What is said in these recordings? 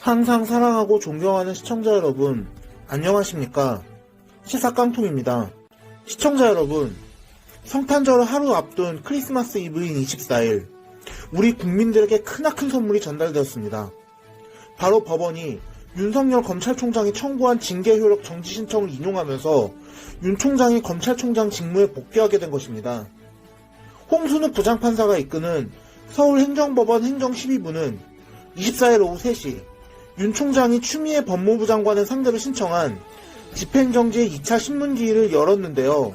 항상 사랑하고 존경하는 시청자 여러분, 안녕하십니까? 시사 깡통입니다. 시청자 여러분, 성탄절을 하루 앞둔 크리스마스 이브인 24일, 우리 국민들에게 크나큰 선물이 전달되었습니다. 바로 법원이 윤석열 검찰총장이 청구한 징계 효력 정지 신청을 인용하면서 윤 총장이 검찰총장 직무에 복귀하게 된 것입니다. 홍순욱 부장판사가 이끄는 서울행정법원 행정 12부는 24일 오후 3시 윤 총장이 추미애 법무부 장관을 상대로 신청한 집행정지의 2차 신문기일을 열었는데요.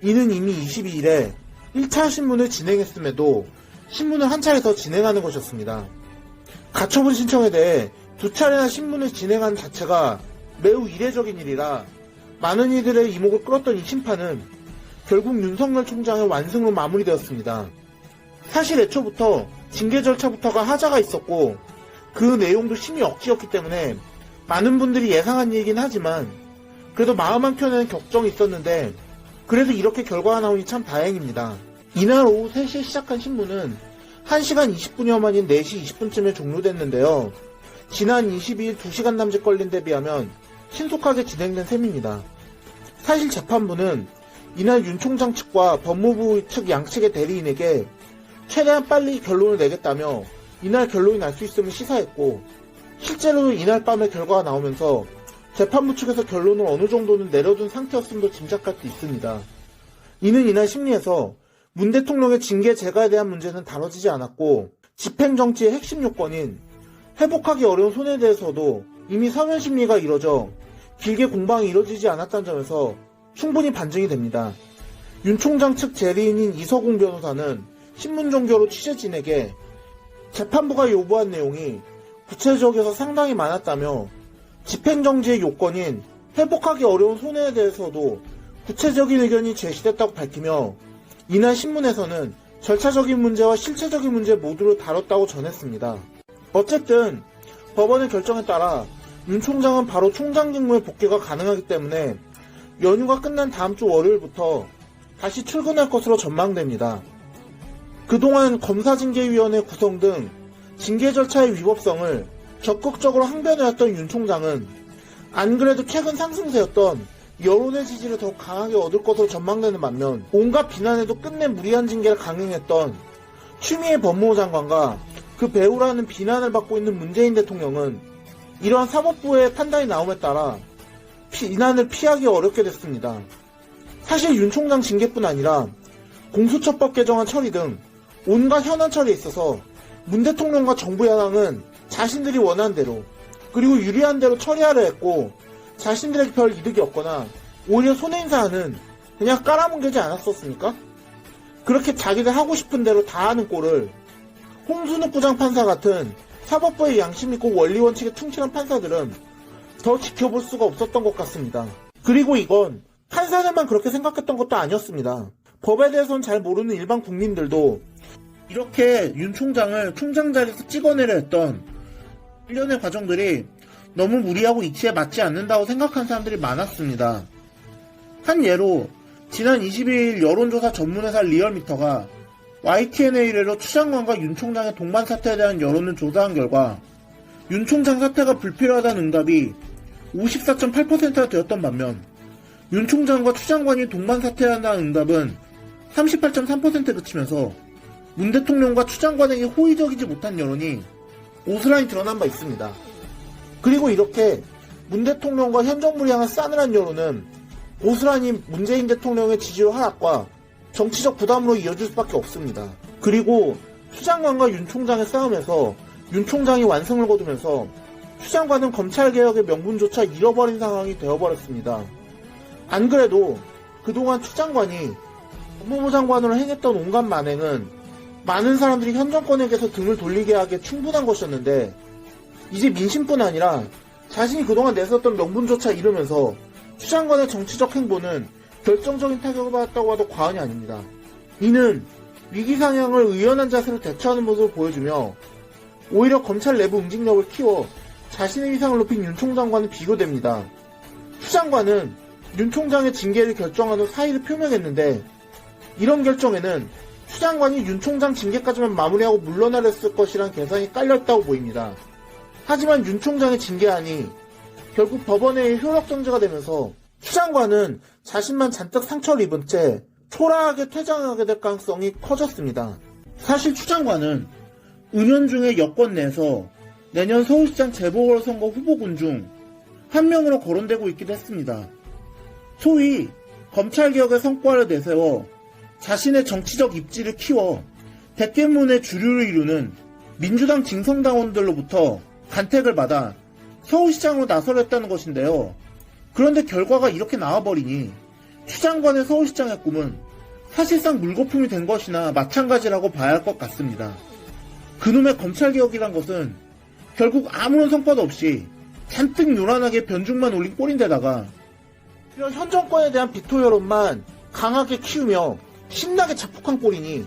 이는 이미 22일에 1차 신문을 진행했음에도 신문을 한 차례 더 진행하는 것이었습니다. 가처분 신청에 대해 두 차례나 신문을 진행한 자체가 매우 이례적인 일이라 많은 이들의 이목을 끌었던 이 심판은 결국 윤석열 총장의 완승으로 마무리되었습니다. 사실 애초부터 징계 절차부터가 하자가 있었고 그 내용도 심히 억지였기 때문에 많은 분들이 예상한 얘기긴 하지만 그래도 마음 한켠에는 걱정이 있었는데 그래도 이렇게 결과가 나오니 참 다행입니다. 이날 오후 3시에 시작한 신문은 1시간 20분여 만인 4시 20분쯤에 종료됐는데요. 지난 22일 2시간 남짓 걸린 데 비하면 신속하게 진행된 셈입니다. 사실 재판부는 이날 윤 총장 측과 법무부 측 양측의 대리인에게 최대한 빨리 결론을 내겠다며 이날 결론이 날 수 있음을 시사했고 실제로 이날 밤에 결과가 나오면서 재판부 측에서 결론을 어느 정도는 내려둔 상태였음도 짐작할 수 있습니다. 이는 이날 심리에서 문 대통령의 징계 제거에 대한 문제는 다뤄지지 않았고 집행 정치의 핵심 요건인 회복하기 어려운 손해에 대해서도 이미 사면 심리가 이뤄져 길게 공방이 이뤄지지 않았다는 점에서 충분히 반증이 됩니다. 윤 총장 측 재리인인 이서공 변호사는 신문종교로 취재진에게 재판부가 요구한 내용이 구체적에서 상당히 많았다며 집행정지의 요건인 회복하기 어려운 손해에 대해서도 구체적인 의견이 제시됐다고 밝히며 이날 신문에서는 절차적인 문제와 실체적인 문제 모두를 다뤘다고 전했습니다. 어쨌든 법원의 결정에 따라 윤 총장은 바로 총장 직무에 복귀가 가능하기 때문에 연휴가 끝난 다음 주 월요일부터 다시 출근할 것으로 전망됩니다. 그동안 검사징계위원회 구성 등 징계 절차의 위법성을 적극적으로 항변해왔던 윤 총장은 안 그래도 최근 상승세였던 여론의 지지를 더욱 강하게 얻을 것으로 전망되는 반면 온갖 비난에도 끝내 무리한 징계를 강행했던 추미애 법무부 장관과 그 배우라는 비난을 받고 있는 문재인 대통령은 이러한 사법부의 판단이 나옴에 따라 비난을 피하기 어렵게 됐습니다. 사실 윤 총장 징계뿐 아니라 공수처법 개정안 처리 등 온갖 현안 처리에 있어서 문 대통령과 정부 여당은 자신들이 원하는 대로 그리고 유리한 대로 처리하려 했고 자신들에게 별 이득이 없거나 오히려 손해인사하는 그냥 깔아뭉개지 않았었습니까? 그렇게 자기들 하고 싶은 대로 다 하는 꼴을 홍순욱 부장판사 같은 사법부의 양심 있고 원리 원칙에 충실한 판사들은 더 지켜볼 수가 없었던 것 같습니다. 그리고 이건 판사들만 그렇게 생각했던 것도 아니었습니다. 법에 대해서는 잘 모르는 일반 국민들도 이렇게 윤 총장을 총장 자리에서 찍어내려 했던 일련의 과정들이 너무 무리하고 이치에 맞지 않는다고 생각한 사람들이 많았습니다. 한 예로 지난 22일 여론조사 전문회사 리얼미터가 YTN에 의뢰로 추 장관과 윤 총장의 동반 사태에 대한 여론을 조사한 결과 윤 총장 사태가 불필요하다는 응답이 54.8%가 되었던 반면 윤 총장과 추 장관이 동반 사퇴한다는 응답은 38.3%에 그치면서 문 대통령과 추 장관에게 호의적이지 못한 여론이 오스란히 드러난 바 있습니다. 그리고 이렇게 문 대통령과 현 정부를 향한 싸늘한 여론은 고스란히 문재인 대통령의 지지율 하락과 정치적 부담으로 이어질 수밖에 없습니다. 그리고 추 장관과 윤 총장의 싸움에서 윤 총장이 완승을 거두면서 추 장관은 검찰개혁의 명분조차 잃어버린 상황이 되어버렸습니다. 안 그래도 그동안 추 장관이 법무부 장관으로 행했던 온갖 만행은 많은 사람들이 현 정권에게서 등을 돌리게 하기에 충분한 것이었는데 이제 민심뿐 아니라 자신이 그동안 내세웠던 명분조차 잃으면서 추 장관의 정치적 행보는 결정적인 타격을 받았다고 해도 과언이 아닙니다. 이는 위기 상황을 의연한 자세로 대처하는 모습을 보여주며 오히려 검찰 내부 응징력을 키워 자신의 위상을 높인 윤 총장과는 비교됩니다. 추 장관은 윤 총장의 징계를 결정한 후 사의를 표명했는데 이런 결정에는 추 장관이 윤 총장 징계까지만 마무리하고 물러나렸을 것이란 계산이 깔렸다고 보입니다. 하지만 윤 총장의 징계안이 결국 법원의 효력 정지가 되면서 추 장관은 자신만 잔뜩 상처를 입은 채 초라하게 퇴장하게 될 가능성이 커졌습니다. 사실 추 장관은 은연중에 여권 내에서 내년 서울시장 재보궐선거 후보군 중 한 명으로 거론되고 있기도 했습니다. 소위 검찰개혁의 성과를 내세워 자신의 정치적 입지를 키워 대깨문의 주류를 이루는 민주당 징성당원들로부터 간택을 받아 서울시장으로 나서렸다는 것인데요. 그런데 결과가 이렇게 나와버리니 추 장관의 서울시장의 꿈은 사실상 물거품이 된 것이나 마찬가지라고 봐야 할 것 같습니다. 그놈의 검찰개혁이란 것은 결국 아무런 성과도 없이 잔뜩 요란하게 변죽만 올린 꼴인데다가 이런 현 정권에 대한 비토 여론만 강하게 키우며 신나게 자폭한 꼴이니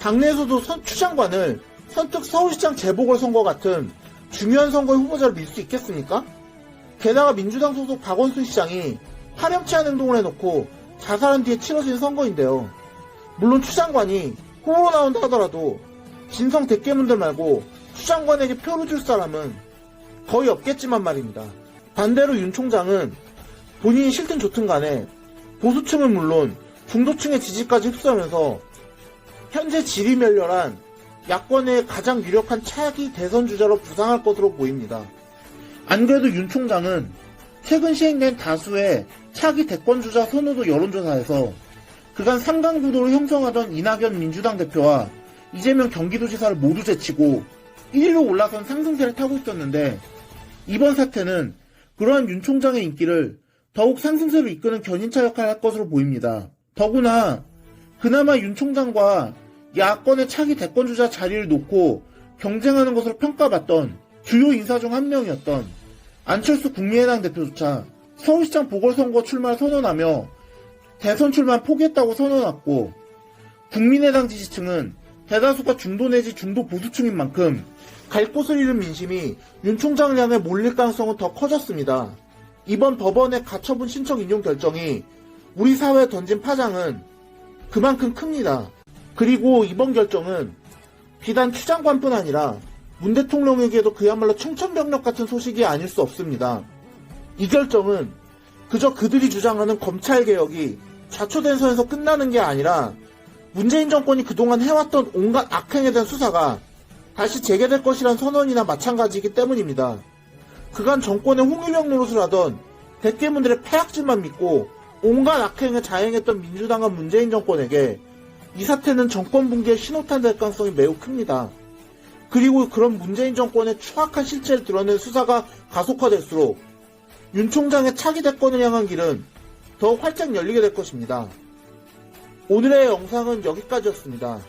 당내에서도 선- 추 장관을 선뜻 서울시장 재보궐선거 같은 중요한 선거의 후보자로 밀 수 있겠습니까? 게다가 민주당 소속 박원순 시장이 파렴치 않은 행동을 해놓고 자살한 뒤에 치러진 선거인데요. 물론 추 장관이 후보로 나온다 하더라도 진성 대깨문들 말고 추 장관에게 표를 줄 사람은 거의 없겠지만 말입니다. 반대로 윤 총장은 본인이 싫든 좋든 간에 보수층은 물론 중도층의 지지까지 흡수하면서 현재 지리멸렬한 야권의 가장 유력한 차기 대선 주자로 부상할 것으로 보입니다. 안 그래도 윤 총장은 최근 시행된 다수의 차기 대권 주자 선호도 여론조사에서 그간 삼강구도를 형성하던 이낙연 민주당 대표와 이재명 경기도지사를 모두 제치고 1위로 올라선 상승세를 타고 있었는데 이번 사태는 그러한 윤 총장의 인기를 더욱 상승세로 이끄는 견인차 역할을 할 것으로 보입니다. 더구나 그나마 윤 총장과 야권의 차기 대권주자 자리를 놓고 경쟁하는 것으로 평가받던 주요 인사 중 한 명이었던 안철수 국민의당 대표조차 서울시장 보궐선거 출마를 선언하며 대선 출마 포기했다고 선언했고 국민의당 지지층은 대다수가 중도 내지 중도 보수층인 만큼 갈 곳을 잃은 민심이 윤 총장을 향해 몰릴 가능성은 더 커졌습니다. 이번 법원의 가처분 신청 인용 결정이 우리 사회에 던진 파장은 그만큼 큽니다. 그리고 이번 결정은 비단 추 장관뿐 아니라 문 대통령에게도 그야말로 청천벽력 같은 소식이 아닐 수 없습니다. 이 결정은 그저 그들이 주장하는 검찰 개혁이 좌초된 선에서 끝나는 게 아니라 문재인 정권이 그동안 해왔던 온갖 악행에 대한 수사가 다시 재개될 것이란 선언이나 마찬가지이기 때문입니다. 그간 정권의 홍위병 노릇을 하던 대깨문들의 패악질만 믿고 온갖 악행을 자행했던 민주당과 문재인 정권에게 이 사태는 정권 붕괴의 신호탄 될 가능성이 매우 큽니다. 그리고 그런 문재인 정권의 추악한 실체를 드러낸 수사가 가속화될수록 윤 총장의 차기 대권을 향한 길은 더 활짝 열리게 될 것입니다. 오늘의 영상은 여기까지였습니다.